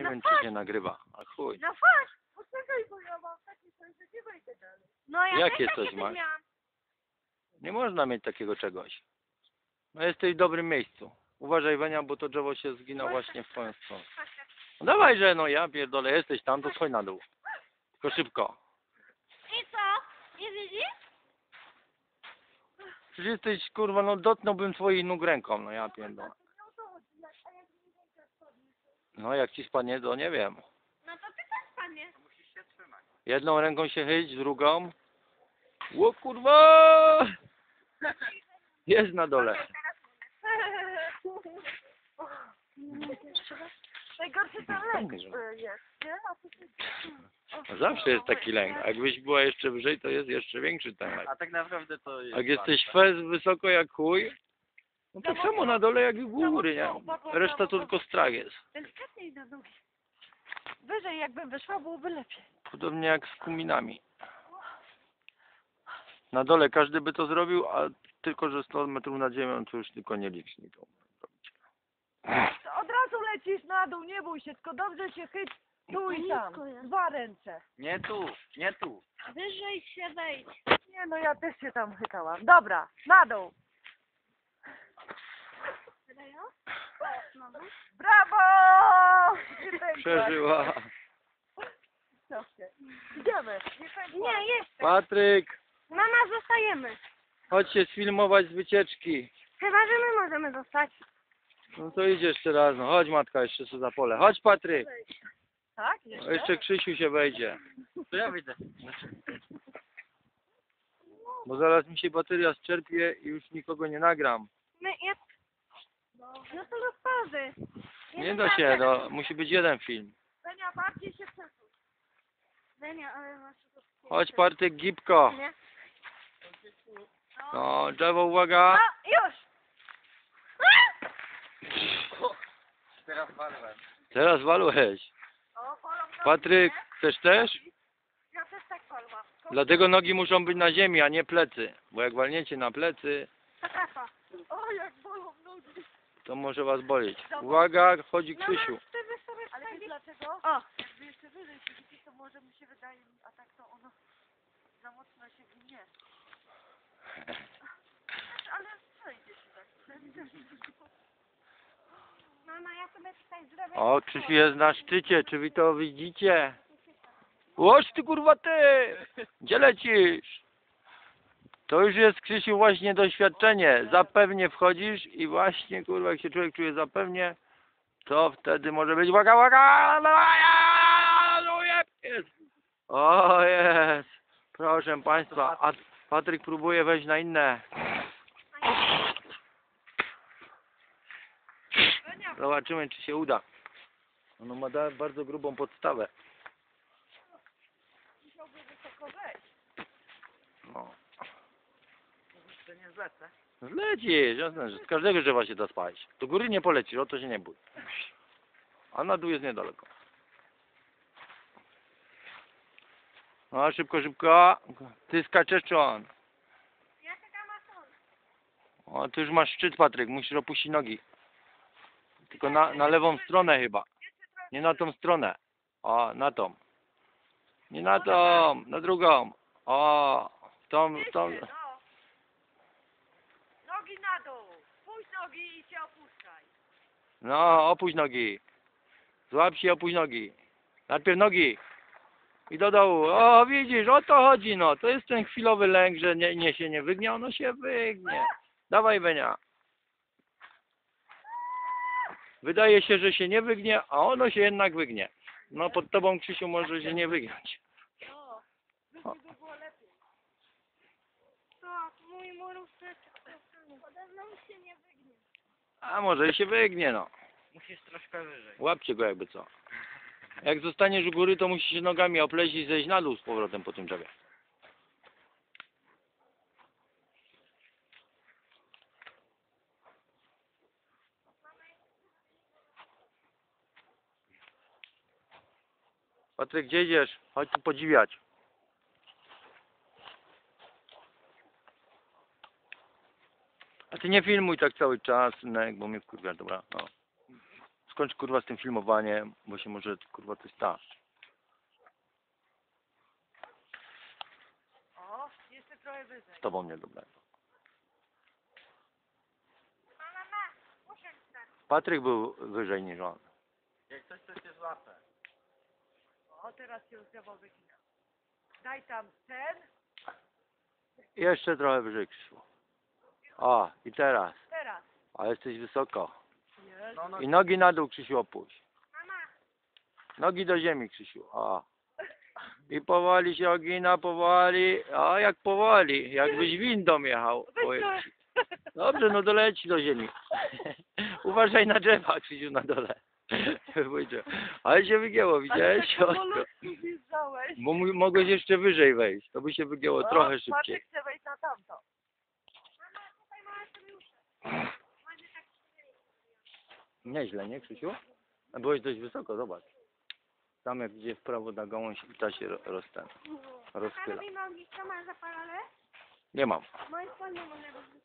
Nie No wiem, czy chodź. się nagrywa. A chuj. No chodź, poczekaj, bo ja mam takie coś, że nie wejdę dalej. No ja Jakie też coś takie masz? miałam. Nie można mieć takiego czegoś. No jesteś w dobrym miejscu. Uważaj, Wenia, bo to drzewo się zgina właśnie w twoją stronę. No dawaj, że no ja pierdolę, jesteś tam, to schodź na dół. Tylko szybko. I co? Nie widzisz? Przecież jesteś, kurwa, no dotknąłbym twoich nóg ręką, no ja pierdolę. No jak ci spadnie, to nie wiem. No to ty też panie. Jedną ręką się chyć, drugą. Ło kurwa! Jest na dole. Najgorszy to lęk y, jest, nie? A No Zawsze jest taki lęk. A jakbyś była jeszcze wyżej, to jest jeszcze większy ten lęk. A tak naprawdę to jest... Jak jesteś fez wysoko jak chuj, no tak samo na dole jak i u góry, nie? Reszta to tylko strach jest. Delikatniej na nogi. Wyżej jakbym wyszła, byłoby lepiej. Podobnie jak z kuminami. Na dole każdy by to zrobił, a tylko, że 100 metrów nad ziemią to już tylko nieliczni to Od razu lecisz na dół, nie bój się, tylko dobrze się chyć tu i tam. Dwa ręce. Nie tu, nie tu. Wyżej się wejdź. Nie no, ja też się tam chytałam. Dobra, na dół. Znowu? Brawo! Pękłaś. Przeżyła. Idziemy. Nie jeszcze. Patryk, Mama, zostajemy. chodź się sfilmować z wycieczki. Chyba, że my możemy zostać. No to idzie jeszcze raz, no chodź matka jeszcze co za pole. Chodź Patryk, Tak? O, Jeszcze? jeszcze Krzysiu się wejdzie. To ja wyjdę. Bo zaraz mi się bateria zczerpie i już nikogo nie nagram. My, ja... No to do pauzy. Nie da się, no, musi być jeden film. Benia, bardziej się przesuń. Benia, ale masz. Chodź Patryk, gipko. Nie? No, drzewo, uwaga. No, już! Teraz walłem. Teraz walłeś. O, polą nogi, Patryk, chcesz też? Ja też tak palłam. Dlatego nogi muszą być na ziemi, a nie plecy. Bo jak walniecie na plecy, O, jak bolą nogi. To może was boleć. Uwaga, chodzi Krzysiu. Sobie Ale wiesz dlaczego? O, Jakby jeszcze wyżej się to może mi się wydaje, a tak to ono za mocno się gnie. Ale przejdzie się tak. mama, ja sobie tutaj zrobię... O, Krzysiu jest na szczycie, czy wy to widzicie? Łoż ty kurwa ty! Gdzie lecisz? To już jest Krzysiu właśnie doświadczenie. Zapewnie wchodzisz i właśnie kurwa jak się człowiek czuje zapewnie, to wtedy może być uwaga, uwaga! no, Jest. O jest! Proszę Państwa, a Patryk próbuje wejść na inne. Zobaczymy czy się uda. Ono ma bardzo grubą podstawę. Musiałby wysoko wejść. No. To nie zlecę. Zlecisz, jasne, że z każdego drzewa się da spać. Do góry nie polecisz, o to się nie bój. A na dół jest niedaleko. No, szybko, szybko. Ty skaczesz czy on? Ja czekam na sąd. O, ty już masz szczyt, Patryk, musisz opuścić nogi. Tylko na, na lewą stronę chyba. Nie na tą stronę. O, na tą. Nie na tą, na drugą. O, w tą, tą. No. Nogi na dół. Puść nogi i się opuszczaj. No, opuść nogi. Złap się, opuść nogi. Najpierw nogi. I do dołu. O, widzisz, o to chodzi, no. To jest ten chwilowy lęk, że nie, nie się nie wygnie, ono się wygnie. Dawaj, Benia. Wydaje się, że się nie wygnie, a ono się jednak wygnie. No, pod tobą, Krzysiu, może się nie wygiąć. No. O. By było lepiej. To mój murówce pode mną się nie wygnie. A może i się wygnie, no. Musisz troszkę wyżej. Łapcie go jakby co. Jak zostaniesz u góry, to musisz się nogami opleść i zejść na dół z powrotem po tym drzewie. Patryk, gdzie idziesz? Chodź tu podziwiać. A ty nie filmuj tak cały czas, synek, bo mnie wkurwia, dobra. No. Skończ kurwa z tym filmowaniem, bo się może kurwa coś stać. O, jeszcze trochę wyżej. Z tobą nie dobrego. Patryk był wyżej niż on. Jak coś, to się złapę. O, teraz się rozdziawał wygina. Daj tam ten, Jeszcze trochę wyżej Krzysiu. O, i teraz. teraz. A jesteś wysoko. Jest. No, no, I nogi na dół Krzysiu opuść. Nogi do ziemi Krzysiu. O. I powoli się ogina, powoli. O, jak powoli. Jakbyś windą jechał. Oj. Dobrze, no doleci do ziemi. Uważaj na drzewa, Krzysiu, na dole. Ale się wygięło, widziałeś? tak. Bo mogłeś jeszcze wyżej wejść. To by się wygięło O, trochę szybciej. Patryk chce wejść na tamto. Nieźle, nie Krzysiu? A Byłeś dość wysoko, zobacz. Tam jak idzie w prawo na gałąź i ta się ro- rozten, rozchyla. nogi, kto ma zapalone? Nie mam. Moje spodnie można być.